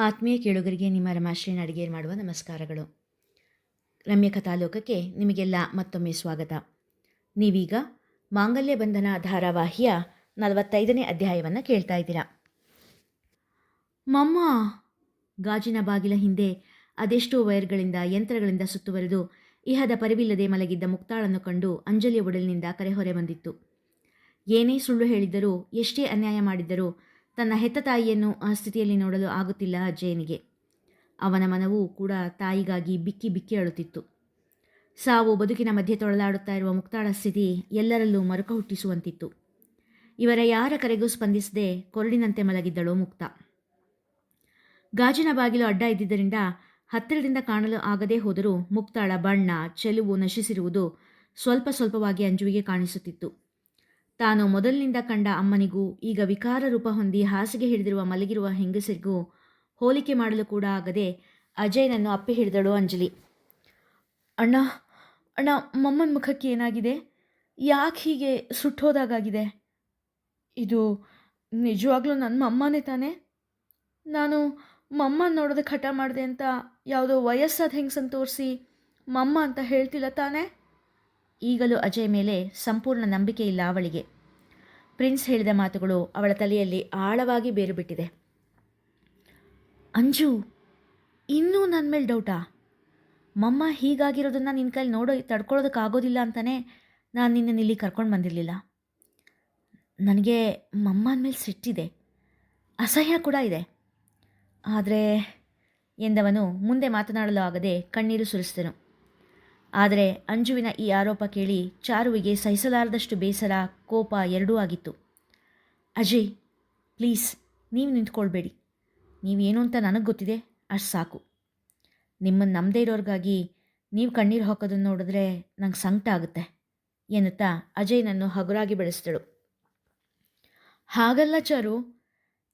ಆತ್ಮೀಯ ಕೇಳುಗರಿಗೆ ನಿಮ್ಮ ರಮಾಶ್ರೀ ಅಡಿಗೇರ್ ಮಾಡುವ ನಮಸ್ಕಾರಗಳು. ರಮ್ಯ ಕಥಾಲೋಕಕ್ಕೆ ನಿಮಗೆಲ್ಲ ಮತ್ತೊಮ್ಮೆ ಸ್ವಾಗತ. ನೀವೀಗ ಮಾಂಗಲ್ಯ ಬಂಧನ ಧಾರಾವಾಹಿಯ ನಲವತ್ತೈದನೇ ಅಧ್ಯಾಯವನ್ನು ಕೇಳ್ತಾ ಇದ್ದೀರಾ. ಮಮ್ಮ, ಗಾಜಿನ ಬಾಗಿಲ ಹಿಂದೆ ಅದೆಷ್ಟೋ ವೈರ್ಗಳಿಂದ, ಯಂತ್ರಗಳಿಂದ ಸುತ್ತುವರೆದು ಇಹದ ಪರಿವಿಲ್ಲದೆ ಮಲಗಿದ್ದ ಮುಕ್ತಾಳನ್ನು ಕಂಡು ಅಂಜಲಿಯ ಒಡಲಿನಿಂದ ಕರೆಹೊರೆ ಬಂದಿತ್ತು. ಏನೇ ಸುಳ್ಳು ಹೇಳಿದ್ದರೂ, ಎಷ್ಟೇ ಅನ್ಯಾಯ ಮಾಡಿದ್ದರೂ ತನ್ನ ಹೆತ್ತ ತಾಯಿಯನ್ನು ಆ ಸ್ಥಿತಿಯಲ್ಲಿ ನೋಡಲು ಆಗುತ್ತಿಲ್ಲ ಅಜ್ಜಯನಿಗೆ ಅವನ ಮನವೂ ಕೂಡ ತಾಯಿಗಾಗಿ ಬಿಕ್ಕಿ ಬಿಕ್ಕಿ ಅಳುತ್ತಿತ್ತು. ಸಾವು ಬದುಕಿನ ಮಧ್ಯೆ ತೊಳಲಾಡುತ್ತಾ ಇರುವ ಮುಕ್ತಾಳ ಸ್ಥಿತಿ ಎಲ್ಲರಲ್ಲೂ ಮರುಕ ಹುಟ್ಟಿಸುವಂತಿತ್ತು ಇವರ ಯಾರ ಕರೆಗೂ ಸ್ಪಂದಿಸದೆ ಕೊರಡಿನಂತೆ ಮಲಗಿದ್ದಳು ಮುಕ್ತ. ಗಾಜಿನ ಬಾಗಿಲು ಅಡ್ಡ ಇದ್ದಿದ್ದರಿಂದ ಹತ್ತಿರದಿಂದ ಕಾಣಲು ಆಗದೇ ಹೋದರೂ ಮುಕ್ತಾಳ ಬಣ್ಣ, ಚೆಲುವು ನಶಿಸಿರುವುದು ಸ್ವಲ್ಪ ಸ್ವಲ್ಪವಾಗಿ ಅಂಜುವಿಗೆ ಕಾಣಿಸುತ್ತಿತ್ತು. ತಾನು ಮೊದಲಿನಿಂದ ಕಂಡ ಅಮ್ಮನಿಗೂ ಈಗ ವಿಕಾರ ರೂಪ ಹೊಂದಿ ಹಾಸಿಗೆ ಹಿಡಿದಿರುವ ಮಲಗಿರುವ ಹೆಂಗಸರಿಗೂ ಹೋಲಿಕೆ ಮಾಡಲು ಕೂಡ ಆಗದೆ ಅಜಯ್ನನ್ನು ಅಪ್ಪಿ ಹಿಡಿದಳು ಅಂಜಲಿ. ಅಣ್ಣ ಅಣ್ಣ, ಮಮ್ಮನ ಮುಖಕ್ಕೆ ಏನಾಗಿದೆ? ಯಾಕೆ ಹೀಗೆ ಸುಟ್ಟೋದಾಗಿದೆ ಇದು ನಿಜವಾಗ್ಲೂ ನನ್ನ ಮಮ್ಮನೇ ತಾನೇ? ನಾನು ಮಮ್ಮ ನೋಡೋದಕ್ಕೆ ಹಠ ಮಾಡಿದೆ ಅಂತ ಯಾವುದೋ ವಯಸ್ಸಾದ ಹೆಂಗಸನ್ನು ತೋರಿಸಿ ಮಮ್ಮ ಅಂತ ಹೇಳ್ತಿಲ್ಲ ತಾನೇ? ಈಗಲೂ ಅಜಯ್ ಮೇಲೆ ಸಂಪೂರ್ಣ ನಂಬಿಕೆ ಇಲ್ಲ ಅವಳಿಗೆ. ಪ್ರಿನ್ಸ್ ಹೇಳಿದ ಮಾತುಗಳು ಅವಳ ತಲೆಯಲ್ಲಿ ಆಳವಾಗಿ ಬೇರು ಬಿಟ್ಟಿದೆ ಅಂಜು, ಇನ್ನೂ ನನ್ನ ಮೇಲೆ ಡೌಟಾ? ಮಮ್ಮ ಹೀಗಾಗಿರೋದನ್ನು ನಿನ್ನ ಕೈಲಿ ನೋಡೋ ತಡ್ಕೊಳ್ಳೋದಕ್ಕಾಗೋದಿಲ್ಲ ಅಂತಲೇ ನಾನು ನಿನ್ನ ಇಲ್ಲಿ ಕರ್ಕೊಂಡು ಬಂದಿರಲಿಲ್ಲ. ನನಗೆ ಮಮ್ಮನ ಮೇಲೆ ಸಿಟ್ಟಿದೆ. ಅಸಹ್ಯ ಕೂಡ ಇದೆ. ಆದರೆ ಎಂದವನು ಮುಂದೆ ಮಾತನಾಡಲು ಆಗದೆ ಕಣ್ಣೀರು ಸುರಿಸಿದನು. ಆದರೆ ಅಂಜುವಿನ ಈ ಆರೋಪ ಕೇಳಿ ಚಾರುವಿಗೆ ಸಹಿಸಲಾರದಷ್ಟು ಬೇಸರ, ಕೋಪ ಎರಡೂ ಆಗಿತ್ತು. ಅಜಯ್, ಪ್ಲೀಸ್, ನೀವು ನಿಂತ್ಕೊಳ್ಬೇಡಿ. ನೀವೇನು ಅಂತ ನನಗೆ ಗೊತ್ತಿದೆ, ಅಷ್ಟು ಸಾಕು. ನಿಮ್ಮನ್ನು ನಮ್ಮದೇ ಇರೋರಿಗಾಗಿ ನೀವು ಕಣ್ಣೀರು ಹಾಕೋದನ್ನು ನೋಡಿದ್ರೆ ನಂಗೆ ಸಂಕಟ ಆಗುತ್ತೆ ಎನ್ನುತ್ತಾ ಅಜಯ್ನನ್ನು ಹಗುರಾಗಿ ಬೆಳೆಸಿದಳು. ಹಾಗಲ್ಲ ಚಾರು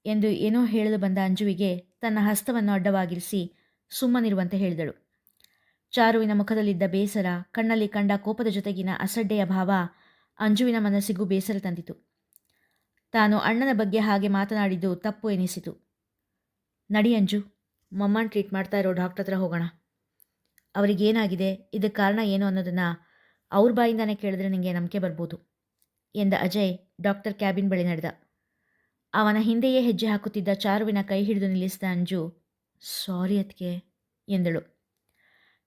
ಎಂದು ಏನೋ ಹೇಳಲು ಬಂದ ಅಂಜುವಿಗೆ ತನ್ನ ಹಸ್ತವನ್ನು ಅಡ್ಡವಾಗಿರಿಸಿ ಸುಮ್ಮನಿರುವಂತೆ ಹೇಳಿದಳು. ಚಾರುವಿನ ಮುಖದಲ್ಲಿದ್ದ ಬೇಸರ, ಕಣ್ಣಲ್ಲಿ ಕಂಡ ಕೋಪದ ಜೊತೆಗಿನ ಅಸಡ್ಡೆಯ ಭಾವ ಅಂಜುವಿನ ಮನಸ್ಸಿಗೂ ಬೇಸರ ತಂದಿತು. ತಾನು ಅಣ್ಣನ ಬಗ್ಗೆ ಹಾಗೆ ಮಾತನಾಡಿದ್ದು ತಪ್ಪು ಎನಿಸಿತು. ನಡಿ ಅಂಜು, ಮಮ್ಮನ ಟ್ರೀಟ್ ಮಾಡ್ತಾ ಇರೋ ಡಾಕ್ಟರ್ ಹತ್ರ ಹೋಗೋಣ. ಅವರಿಗೇನಾಗಿದೆ, ಇದಕ್ಕೆ ಕಾರಣ ಏನು ಅನ್ನೋದನ್ನು ಅವ್ರ ಬಾಯಿಂದಾನೇ ಕೇಳಿದ್ರೆ ನಿಮಗೆ ನಂಬಿಕೆ ಬರ್ಬೋದು ಎಂದ ಅಜಯ್ ಡಾಕ್ಟರ್ ಕ್ಯಾಬಿನ್ ಬಳಿ ನಡೆದ. ಅವನ ಹಿಂದೆಯೇ ಹೆಜ್ಜೆ ಹಾಕುತ್ತಿದ್ದ ಚಾರುವಿನ ಕೈ ಹಿಡಿದು ನಿಲ್ಲಿಸಿದ ಅಂಜು, ಸಾರಿ ಅದಕ್ಕೆ ಎಂದಳು.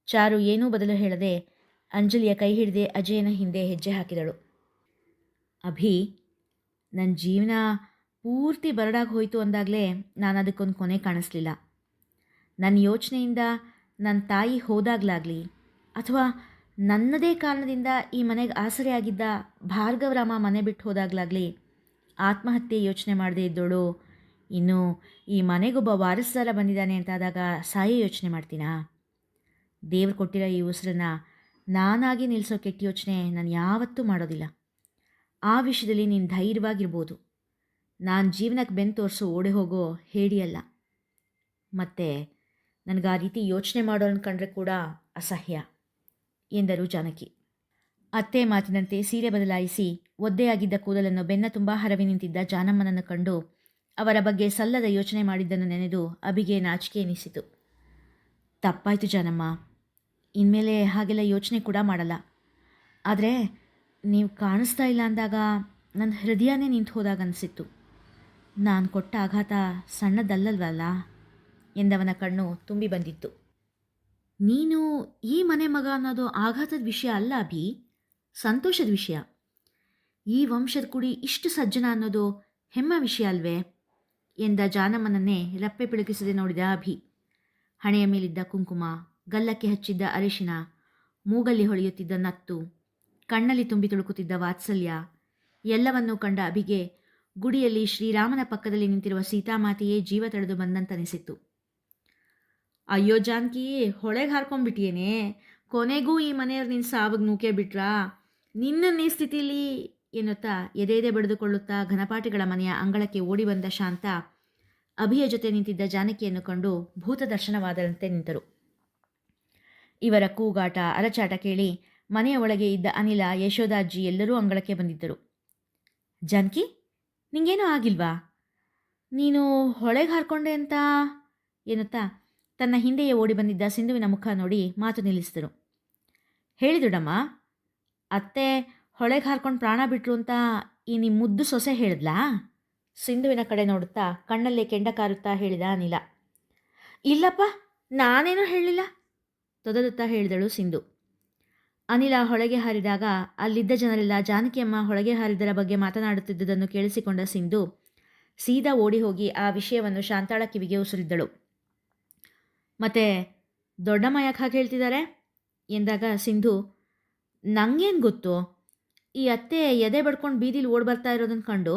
ಚಾರು ಏನೂ ಬದಲು ಹೇಳದೆ ಅಂಜಲಿಯ ಕೈ ಹಿಡಿದೇ ಅಜಯನ ಹಿಂದೆ ಹೆಜ್ಜೆ ಹಾಕಿದಳು. ಅಭಿ ನನ್ನ ಜೀವನ ಪೂರ್ತಿ ಬರಡಾಗಿ ಹೋಯಿತು ಅಂದಾಗಲೇ ನಾನು ಅದಕ್ಕೊಂದು ಕೊನೆ ಕಾಣಿಸ್ಲಿಲ್ಲ. ನನ್ನ ಯೋಚನೆಯಿಂದ ನನ್ನ ತಾಯಿ ಹೋದಾಗಲಾಗಲಿ, ಅಥವಾ ನನ್ನದೇ ಕಾರಣದಿಂದ ಈ ಮನೆಗೆ ಆಸರೆಯಾಗಿದ್ದ ಭಾರ್ಗವರಾಮ ಮನೆ ಬಿಟ್ಟು ಹೋದಾಗಲಾಗಲಿ, ಆತ್ಮಹತ್ಯೆ ಯೋಚನೆ ಮಾಡದೇ ಇದ್ದೋಳು, ಇನ್ನು ಈ ಮನೆಗೊಬ್ಬ ವಾರಸ್ದಾರ ಬಂದಿದ್ದಾನೆ ಅಂತಾದಾಗ ಸಾಯಿ ಯೋಚನೆ ಮಾಡ್ತೀನಾ? ದೇವ್ರು ಕೊಟ್ಟಿರೋ ಈ ಉಸಿರನ್ನು ನಾನಾಗಿ ನಿಲ್ಲಿಸೋ ಕೆಟ್ಟ ಯೋಚನೆ ನಾನು ಯಾವತ್ತೂ ಮಾಡೋದಿಲ್ಲ. ಆ ವಿಷಯದಲ್ಲಿ ನೀನು ಧೈರ್ಯವಾಗಿರ್ಬೋದು. ನಾನು ಜೀವನಕ್ಕೆ ಬೆನ್ನು ತೋರಿಸು ಓಡಿ ಹೋಗೋ ಹೇಡಿಯಲ್ಲ ಮತ್ತು ನನಗೆ ಆ ರೀತಿ ಯೋಚನೆ ಮಾಡೋ ಕಂಡ್ರೆ ಕೂಡ ಅಸಹ್ಯ, ಎಂದರು ಜಾನಕಿ. ಅತ್ತೆ ಮಾತಿನಂತೆ ಸೀರೆ ಬದಲಾಯಿಸಿ ಒದ್ದೆಯಾಗಿದ್ದ ಕೂದಲನ್ನು ಬೆನ್ನ ತುಂಬ ಹರವಿ ನಿಂತಿದ್ದ ಜಾನಮ್ಮನನ್ನು ಕಂಡು ಅವರ ಬಗ್ಗೆ ಸಲ್ಲದ ಯೋಚನೆ ಮಾಡಿದ್ದನ್ನು ನೆನೆದು ಅಬಿಗೆ ನಾಚಿಕೆ ಎನಿಸಿತು. ತಪ್ಪಾಯಿತು ಜಾನಮ್ಮ. ಇನ್ಮೇಲೆ ಹಾಗೆಲ್ಲ ಯೋಚನೆ ಕೂಡ ಮಾಡಲ್ಲ. ಆದರೆ ನೀವು ಕಾಣಿಸ್ತಾ ಇಲ್ಲ ಅಂದಾಗ ನನ್ನ ಹೃದಯನೇ ನಿಂತು ಹೋದಾಗ ಅನಿಸಿತ್ತು. ನಾನು ಕೊಟ್ಟ ಆಘಾತ ಸಣ್ಣದಲ್ಲಲ್ವಲ್ಲ? ಎಂದವನ ಕಣ್ಣು ತುಂಬಿ ಬಂದಿತ್ತು. ನೀನು ಈ ಮನೆ ಮಗ ಅನ್ನೋದು ಆಘಾತದ ವಿಷಯ ಅಲ್ಲ ಅಭಿ. ಸಂತೋಷದ ವಿಷಯ. ಈ ವಂಶದ ಕುಡಿ ಇಷ್ಟು ಸಜ್ಜನ ಅನ್ನೋದು ಹೆಮ್ಮ ವಿಷಯ ಅಲ್ವೇ? ಎಂದ ಜಾನಮ್ಮನನ್ನೇ ರಪ್ಪೆ ಪಿಳುಕಿಸದೆ ನೋಡಿದ ಅಭಿ. ಹಣೆಯ ಮೇಲಿದ್ದ ಕುಂಕುಮ ಗಲ್ಲಕ್ಕೆ ಹಚ್ಚಿದ್ದ ಅರಿಶಿನ, ಮೂಗಲ್ಲಿ ಹೊಳೆಯುತ್ತಿದ್ದ ನತ್ತು, ಕಣ್ಣಲ್ಲಿ ತುಂಬಿ ತುಳುಕುತ್ತಿದ್ದ ವಾತ್ಸಲ್ಯ, ಎಲ್ಲವನ್ನೂ ಕಂಡ ಅಭಿಗೆ ಗುಡಿಯಲ್ಲಿ ಶ್ರೀರಾಮನ ಪಕ್ಕದಲ್ಲಿ ನಿಂತಿರುವ ಸೀತಾಮಾತೆಯೇ ಜೀವ ತಡೆದು ಬಂದಂತನಿಸಿತ್ತು. ಅಯ್ಯೋ ಜಾನಕಿ, ಹೊಳೆಗೆ ಹಾರ್ಕೊಂಡ್ಬಿಟ್ಟಿಯೇನೆ? ಕೊನೆಗೂ ಈ ಮನೆಯವ್ರು ನಿನ್ನ ಸಾವಿಗೆ ನೂಕೆ ಬಿಟ್ರಾ? ನಿನ್ನನ್ನೇ ಸ್ಥಿತಿಲಿ ಎನ್ನುತ್ತಾ ಎದೆ ಎದೆ ಬಡಿದುಕೊಳ್ಳುತ್ತಾ ಘನಪಾಠಿಗಳ ಮನೆಯ ಅಂಗಳಕ್ಕೆ ಓಡಿ ಬಂದ ಶಾಂತ ಅಭಿಯ ಜೊತೆ ನಿಂತಿದ್ದ ಜಾನಕಿಯನ್ನು ಕಂಡು ಭೂತ ದರ್ಶನವಾದಂತೆ ನಿಂತರು. ಇವರ ಕೂಗಾಟ, ಅರಚಾಟ ಕೇಳಿ ಮನೆಯ ಒಳಗೆ ಇದ್ದ ಅನಿಲ ಯಶೋದಾಜ್ಜಿ ಎಲ್ಲರೂ ಅಂಗಳಕ್ಕೆ ಬಂದಿದ್ದರು. ಜಾನಕಿ, ನಿಂಗೇನೂ ಆಗಿಲ್ವಾ? ನೀನು ಹೊಳೆಗೆ ಹಾರ್ಕೊಂಡೆ ಅಂತ? ಎನ್ನುತ್ತಾ ತನ್ನ ಹಿಂದೆಯೇ ಓಡಿ ಬಂದಿದ್ದ ಸಿಂಧುವಿನ ಮುಖ ನೋಡಿ ಮಾತು ನಿಲ್ಲಿಸಿದರು. ಹೇಳಿದುಡಮ್ಮ ಅತ್ತೆ ಹೊಳೆಗೆ ಹಾರ್ಕೊಂಡು ಪ್ರಾಣ ಬಿಟ್ರು ಅಂತ ಈ ನಿಮ್ಮ ಮುದ್ದು ಸೊಸೆ ಹೇಳಿದ್ಲಾ? ಸಿಂಧುವಿನ ಕಡೆ ನೋಡುತ್ತಾ ಕಣ್ಣಲ್ಲೇ ಕೆಂಡ ಕಾರುತ್ತಾ ಹೇಳಿದ ಅನಿಲ. ಇಲ್ಲಪ್ಪ, ನಾನೇನೂ ಹೇಳಿಲ್ಲ ತೊದಲುತ್ತಾ ಹೇಳಿದಳು ಸಿಂಧು. ಅನಿಲ ಹೊಳಗೆ ಹಾರಿದಾಗ ಅಲ್ಲಿದ್ದ ಜನರೆಲ್ಲ ಜಾನಕಿಯಮ್ಮ ಹೊಳಗೆ ಹಾರಿದರ ಬಗ್ಗೆ ಮಾತನಾಡುತ್ತಿದ್ದುದನ್ನು ಕೇಳಿಸಿಕೊಂಡ ಸಿಂಧು ಸೀದಾ ಓಡಿ ಹೋಗಿ ಆ ವಿಷಯವನ್ನು ಶಾಂತಾಳ ಕಿವಿಗೆ ಉಸುರಿದ್ದಳು. ಮತ್ತೆ ದೊಡ್ಡಮ್ಮ ಯಾಕೆ ಹಾಗೆ ಹೇಳ್ತಿದ್ದಾರೆ? ಎಂದಾಗ ಸಿಂಧು, ನಂಗೇನು ಗೊತ್ತು? ಈ ಅತ್ತೆ ಎದೆ ಬಡ್ಕೊಂಡು ಬೀದಿಲಿ ಓಡ್ ಬರ್ತಾ ಇರೋದನ್ನು ಕಂಡು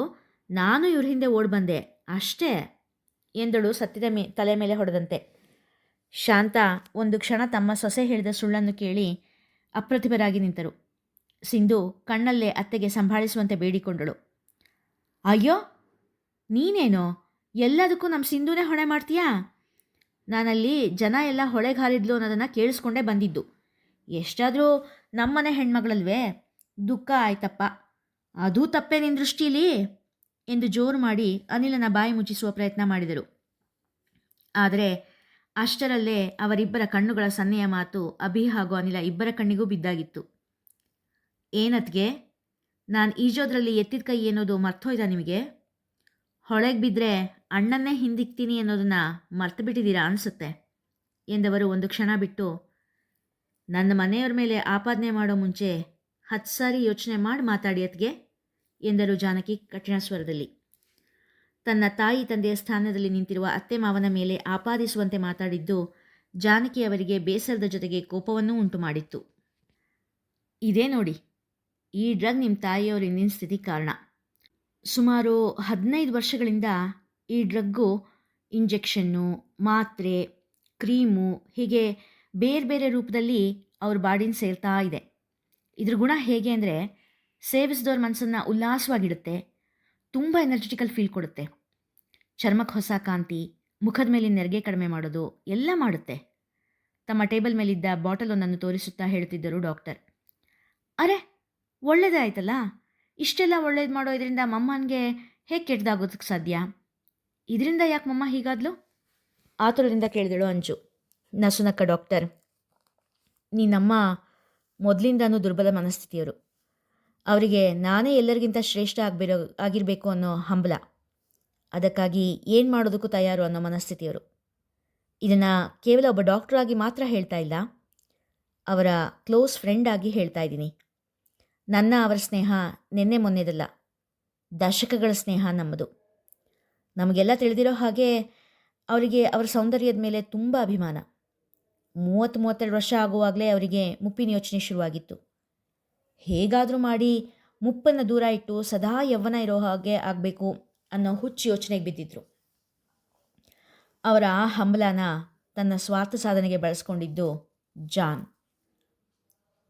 ನಾನು ಇವ್ರ ಹಿಂದೆ ಓಡ್ ಬಂದೆ, ಅಷ್ಟೇ ಎಂದಳು ಸತ್ಯದ ಮೇ, ತಲೆ ಮೇಲೆ ಹೊಡೆದಂತೆ. ಶಾಂತ ಒಂದು ಕ್ಷಣ ತಮ್ಮ ಸೊಸೆ ಹೇಳಿದ ಸುಳ್ಳನ್ನು ಕೇಳಿ ಅಪ್ರತಿಭರಾಗಿ ನಿಂತರು. ಸಿಂಧು ಕಣ್ಣಲ್ಲೇ ಅತ್ತೆಗೆ ಸಂಭಾಳಿಸುವಂತೆ ಬೇಡಿಕೊಂಡಳು. ಅಯ್ಯೋ, ನೀನೇನೋ? ಎಲ್ಲದಕ್ಕೂ ನಮ್ಮ ಸಿಂಧುನೇ ಹೊಣೆ ಮಾಡ್ತೀಯಾ? ನಾನಲ್ಲಿ ಜನ ಎಲ್ಲ ಹೊಳೆಗಾಲಿದ್ಲು ಅನ್ನೋದನ್ನು ಕೇಳಿಸ್ಕೊಂಡೇ ಬಂದಿದ್ದು. ಎಷ್ಟಾದರೂ ನಮ್ಮನೆ ಹೆಣ್ಮಗಳಲ್ವೇ? ದುಃಖ ಆಯ್ತಪ್ಪ. ಅದೂ ತಪ್ಪೇ ನಿನ್ನ ದೃಷ್ಟಿಲಿ? ಎಂದು ಜೋರು ಮಾಡಿ ಅನಿಲನ ಬಾಯಿ ಮುಚ್ಚಿಸುವ ಪ್ರಯತ್ನ ಮಾಡಿದರು. ಆದರೆ ಅಷ್ಟರಲ್ಲೇ ಅವರಿಬ್ಬರ ಕಣ್ಣುಗಳ ಸನ್ನೆಯ ಮಾತು ಅಭಿ ಹಾಗೂ ಅನಿಲ ಇಬ್ಬರ ಕಣ್ಣಿಗೂ ಬಿದ್ದಾಗಿತ್ತು. ಏನತ್ಗೆ? ನಾನು ಈಜೋದ್ರಲ್ಲಿ ಎತ್ತಿದ ಕೈ ಏನೋದು ಮರ್ತೋಯ್ತಾ ನಿಮಗೆ? ಹೊಳೆಗೆ ಬಿದ್ದರೆ ಅಣ್ಣನ್ನೇ ಹಿಂದಿಕ್ತೀನಿ ಅನ್ನೋದನ್ನು ಮರ್ತು ಬಿಟ್ಟಿದ್ದೀರಾ ಅನಿಸುತ್ತೆ, ಎಂದವರು ಒಂದು ಕ್ಷಣ ಬಿಟ್ಟು, ನನ್ನ ಮನೆಯವ್ರ ಮೇಲೆ ಆಪಾದನೆ ಮಾಡೋ ಮುಂಚೆ ಹತ್ತು ಸಾರಿ ಯೋಚನೆ ಮಾಡಿ ಮಾತಾಡಿ ಅತ್ಗೆ, ಎಂದರು ಜಾನಕಿ ಕಠಿಣ ಸ್ವರದಲ್ಲಿ. ತನ್ನ ತಾಯಿ ತಂದೆಯ ಸ್ಥಾನದಲ್ಲಿ ನಿಂತಿರುವ ಅತ್ತೆ ಮಾವನ ಮೇಲೆ ಆಪಾದಿಸುವಂತೆ ಮಾತಾಡಿದ್ದು ಜಾನಕಿ ಅವರಿಗೆ ಬೇಸರದ ಜೊತೆಗೆ ಕೋಪವನ್ನೂ ಉಂಟು ಮಾಡಿತ್ತು ಇದೇ ನೋಡಿ, ಈ ಡ್ರಗ್ ನಿಮ್ಮ ತಾಯಿಯವರು ಇಂದಿನ ಸ್ಥಿತಿ ಕಾರಣ? ಸುಮಾರು ಹದಿನೈದು ವರ್ಷಗಳಿಂದ ಈ ಡ್ರಗ್ಗು ಇಂಜೆಕ್ಷನ್ನು, ಮಾತ್ರೆ, ಕ್ರೀಮು, ಹೀಗೆ ಬೇರೆ ಬೇರೆ ರೂಪದಲ್ಲಿ ಅವ್ರ ಬಾಡಿನ ಸೇರ್ತಾ ಇದೆ. ಇದ್ರ ಗುಣ ಹೇಗೆ ಅಂದರೆ ಸೇವಿಸಿದವ್ರ ಮನಸ್ಸನ್ನು ಉಲ್ಲಾಸವಾಗಿಡುತ್ತೆ. ತುಂಬ ಎನರ್ಜೆಟಿಕಲ್ ಫೀಲ್ ಕೊಡುತ್ತೆ. ಚರ್ಮಕ್ಕೆ ಹೊಸ ಕಾಂತಿ, ಮುಖದ ಮೇಲಿನ ನೆರಿಗೆ ಕಡಿಮೆ ಮಾಡೋದು ಎಲ್ಲ ಮಾಡುತ್ತೆ. ತಮ್ಮ ಟೇಬಲ್ ಮೇಲಿದ್ದ ಬಾಟಲ್ ಒಂದನ್ನು ತೋರಿಸುತ್ತಾ ಹೇಳುತ್ತಿದ್ದರು ಡಾಕ್ಟರ್. ಅರೆ, ಒಳ್ಳೇದಾಯ್ತಲ್ಲ? ಇಷ್ಟೆಲ್ಲ ಒಳ್ಳೇದು ಮಾಡೋ ಇದರಿಂದ ಮಮ್ಮನಿಗೆ ಹೇಗೆ ಕೆಟ್ಟದಾಗೋದಕ್ಕೆ ಸಾಧ್ಯ? ಇದರಿಂದ ಯಾಕೆ ಮಮ್ಮ ಹೀಗಾದ್ಲು? ಆತುರದಿಂದ ಕೇಳಿದಳು ಅಂಜು. ನಸುನಕ್ಕ ಡಾಕ್ಟರ್, ನೀನಮ್ಮ ಮೊದಲಿಂದನೂ ದುರ್ಬಲ ಮನಸ್ಥಿತಿಯವರು ಅವರಿಗೆ ನಾನೇ ಎಲ್ಲರಿಗಿಂತ ಶ್ರೇಷ್ಠ ಆಗಬಿರೋ, ಆಗಿರಬೇಕು ಅನ್ನೋ ಹಂಬಲ. ಅದಕ್ಕಾಗಿ ಏನು ಮಾಡೋದಕ್ಕೂ ತಯಾರು ಅನ್ನೋ ಮನಸ್ಥಿತಿಯವರು. ಇದನ್ನು ಕೇವಲ ಒಬ್ಬ ಡಾಕ್ಟ್ರಾಗಿ ಮಾತ್ರ ಹೇಳ್ತಾ ಇಲ್ಲ, ಅವರ ಕ್ಲೋಸ್ ಫ್ರೆಂಡ್ ಆಗಿ ಹೇಳ್ತಾ ಇದ್ದೀನಿ. ನನ್ನ, ಅವರ ಸ್ನೇಹ ನಿನ್ನೆ ಮೊನ್ನೆದಲ್ಲ, ದಶಕಗಳ ಸ್ನೇಹ ನಮ್ಮದು. ನಮಗೆಲ್ಲ ತಿಳಿದಿರೋ ಹಾಗೆ ಅವರಿಗೆ ಅವರ ಸೌಂದರ್ಯದ ಮೇಲೆ ತುಂಬ ಅಭಿಮಾನ. ಮೂವತ್ತು ಮೂವತ್ತೆರಡು ವರ್ಷ ಆಗುವಾಗಲೇ ಅವರಿಗೆ ಮುಪ್ಪಿನ ಯೋಚನೆ ಶುರುವಾಗಿತ್ತು. ಹೇಗಾದರೂ ಮಾಡಿ ಮುಪ್ಪನ್ನು ದೂರ ಇಟ್ಟು ಸದಾ ಯವ್ವನ ಇರೋ ಹಾಗೆ ಆಗಬೇಕು ಅನ್ನೋ ಹುಚ್ಚು ಯೋಚನೆಗೆ ಬಿದ್ದಿದ್ರು. ಅವರ ಆ ಹಂಬಲನ ತನ್ನ ಸ್ವಾರ್ಥ ಸಾಧನೆಗೆ ಬಳಸ್ಕೊಂಡಿದ್ದು ಜಾನ್.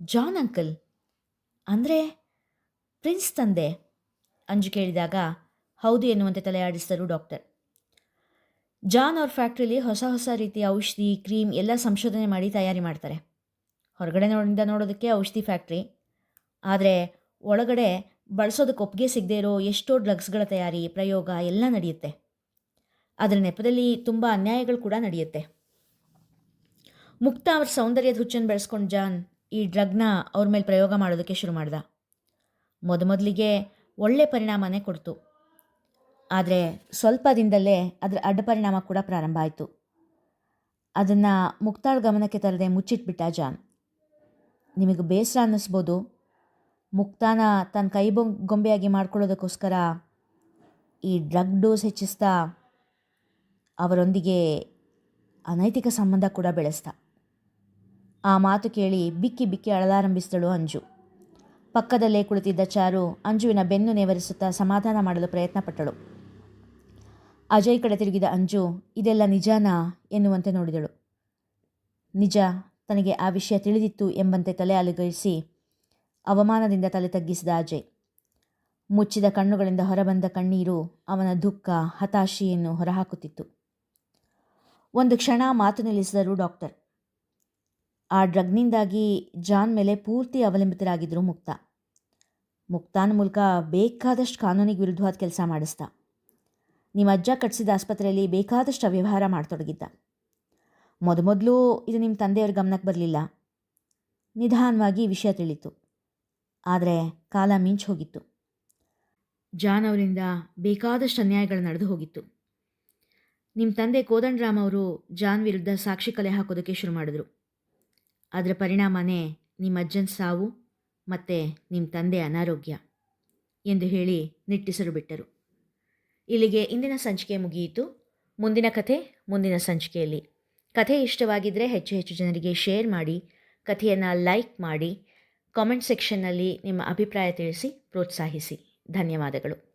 ಜಾನ್ ಅಂಕಲ್, ಅಂದರೆ ಪ್ರಿನ್ಸ್ ತಂದೆ ಅಂಜು ಕೇಳಿದಾಗ, ಹೌದು ಎನ್ನುವಂತೆ ತಲೆಯಾಡಿಸಿದರು ಡಾಕ್ಟರ್. ಜಾನ್ ಅವ್ರ ಫ್ಯಾಕ್ಟ್ರಿಲಿ ಹೊಸ ಹೊಸ ರೀತಿಯ ಔಷಧಿ, ಕ್ರೀಮ್ ಎಲ್ಲ ಸಂಶೋಧನೆ ಮಾಡಿ ತಯಾರಿ ಮಾಡ್ತಾರೆ. ಹೊರಗಡೆ ನೋಡಿಂದ ನೋಡೋದಕ್ಕೆ ಔಷಧಿ ಫ್ಯಾಕ್ಟ್ರಿ. ಆದರೆ ಒಳಗಡೆ ಬಳಸೋದಕ್ಕೆ ಒಪ್ಪಿಗೆ ಸಿಗದೇ ಇರೋ ಎಷ್ಟೋ ಡ್ರಗ್ಸ್ಗಳ ತಯಾರಿ, ಪ್ರಯೋಗ ಎಲ್ಲ ನಡೆಯುತ್ತೆ. ಅದರ ನೆಪದಲ್ಲಿ ತುಂಬ ಅನ್ಯಾಯಗಳು ಕೂಡ ನಡೆಯುತ್ತೆ. ಮುಕ್ತ ಅವ್ರ ಸೌಂದರ್ಯದ ಹುಚ್ಚನ್ನು ಬೆಳೆಸ್ಕೊಂಡು ಜಾನ್ ಈ ಡ್ರಗ್ನ ಅವ್ರ ಮೇಲೆ ಪ್ರಯೋಗ ಮಾಡೋದಕ್ಕೆ ಶುರು ಮಾಡ್ದ. ಮೊದಮೊದಲಿಗೆ ಒಳ್ಳೆ ಪರಿಣಾಮನೇ ಕೊಡ್ತು. ಆದರೆ ಸ್ವಲ್ಪ ದಿನದಲ್ಲೇ ಅದರ ಅಡ್ಡ ಪರಿಣಾಮ ಕೂಡ ಪ್ರಾರಂಭ ಆಯಿತು. ಅದನ್ನು ಮುಕ್ತಾಳ ಗಮನಕ್ಕೆ ತರದೆ ಮುಚ್ಚಿಟ್ಬಿಟ್ಟ ಜಾನ್. ನಿಮಗೆ ಬೇಸರ ಅನ್ನಿಸ್ಬೋದು ಮುಕ್ತಾನ ತನ್ನ ಕೈ ಬೊಂ, ಗೊಂಬೆಯಾಗಿ ಮಾಡ್ಕೊಳ್ಳೋದಕ್ಕೋಸ್ಕರ ಈ ಡ್ರಗ್ ಡೋಸ್ ಹೆಚ್ಚಿಸ್ತಾ ಅವರೊಂದಿಗೆ ಅನೈತಿಕ ಸಂಬಂಧ ಕೂಡ ಬೆಳೆಸ್ತಾ. ಆ ಮಾತು ಕೇಳಿ ಬಿಕ್ಕಿ ಬಿಕ್ಕಿ ಅಳಲಾರಂಭಿಸಿದಳು ಅಂಜು. ಪಕ್ಕದಲ್ಲೇ ಕುಳಿತಿದ್ದ ಚಾರು ಅಂಜುವಿನ ಬೆನ್ನು ನೇವರಿಸುತ್ತಾ ಸಮಾಧಾನ ಮಾಡಲು ಪ್ರಯತ್ನಪಟ್ಟಳು. ಅಜಯ್ ಕಡೆ ತಿರುಗಿದ ಅಂಜು, ಇದೆಲ್ಲ ನಿಜಾನಾ ಎನ್ನುವಂತೆ ನೋಡಿದಳು. ನಿಜ, ತನಗೆ ಆ ವಿಷಯ ತಿಳಿದಿತ್ತು ಎಂಬಂತೆ ತಲೆ ಅಲುಗೈಸಿ ಅವಮಾನದಿಂದ ತಲೆ ತಗ್ಗಿಸಿದ ಅಜಯ್. ಮುಚ್ಚಿದ ಕಣ್ಣುಗಳಿಂದ ಹೊರಬಂದ ಕಣ್ಣೀರು ಅವನ ದುಃಖ, ಹತಾಶೆಯನ್ನು ಹೊರಹಾಕುತ್ತಿತ್ತು. ಒಂದು ಕ್ಷಣ ಮಾತು ನಿಲ್ಲಿಸಿದರು ಡಾಕ್ಟರ್. ಆ ಡ್ರಗ್ನಿಂದಾಗಿ ಜಾನ್ ಮೇಲೆ ಪೂರ್ತಿ ಅವಲಂಬಿತರಾಗಿದ್ದರು ಮುಕ್ತ. ಮುಕ್ತಾನ ಮೂಲಕ ಬೇಕಾದಷ್ಟು ಕಾನೂನಿಗೆ ವಿರುದ್ಧವಾದ ಕೆಲಸ ಮಾಡಿಸ್ದ. ನಿಮ್ಮ ಅಜ್ಜ ಕಟ್ಟಿಸಿದ ಆಸ್ಪತ್ರೆಯಲ್ಲಿ ಬೇಕಾದಷ್ಟು ಅವ್ಯವಹಾರ ಮಾಡತೊಡಗಿದ್ದ. ಮೊದಮೊದಲು ಇದು ನಿಮ್ಮ ತಂದೆಯವ್ರ ಗಮನಕ್ಕೆ ಬರಲಿಲ್ಲ. ನಿಧಾನವಾಗಿ ವಿಷಯ ತಿಳಿತು ಆದರೆ ಕಾಲ ಮಿಂಚು ಹೋಗಿತ್ತು ಜಾನ್ ಅವರಿಂದ ಬೇಕಾದಷ್ಟು ಅನ್ಯಾಯಗಳು ನಡೆದು ಹೋಗಿತ್ತು. ನಿಮ್ಮ ತಂದೆ ಕೋದಂಡರಾಮ್ ಅವರು ಜಾನ್ ವಿರುದ್ಧ ಸಾಕ್ಷಿ ಕಲೆ ಹಾಕೋದಕ್ಕೆ ಶುರು ಮಾಡಿದ್ರು. ಅದರ ಪರಿಣಾಮನೇ ನಿಮ್ಮ ಅಜ್ಜನ ಸಾವು ಮತ್ತು ನಿಮ್ಮ ತಂದೆ ಅನಾರೋಗ್ಯ ಎಂದು ಹೇಳಿ ನಿಟ್ಟಿಸಲು ಬಿಟ್ಟರು. ಇಲ್ಲಿಗೆ ಇಂದಿನ ಸಂಚಿಕೆ ಮುಗಿಯಿತು. ಮುಂದಿನ ಕಥೆ ಮುಂದಿನ ಸಂಚಿಕೆಯಲ್ಲಿ. ಕಥೆ ಇಷ್ಟವಾಗಿದ್ದರೆ ಹೆಚ್ಚು ಹೆಚ್ಚು ಜನರಿಗೆ ಶೇರ್ ಮಾಡಿ, ಕಥೆಯನ್ನು ಲೈಕ್ ಮಾಡಿ ಕಾಮೆಂಟ್ ಸೆಕ್ಷನ್ನಲ್ಲಿ ನಿಮ್ಮ ಅಭಿಪ್ರಾಯ ತಿಳಿಸಿ ಪ್ರೋತ್ಸಾಹಿಸಿ. ಧನ್ಯವಾದಗಳು.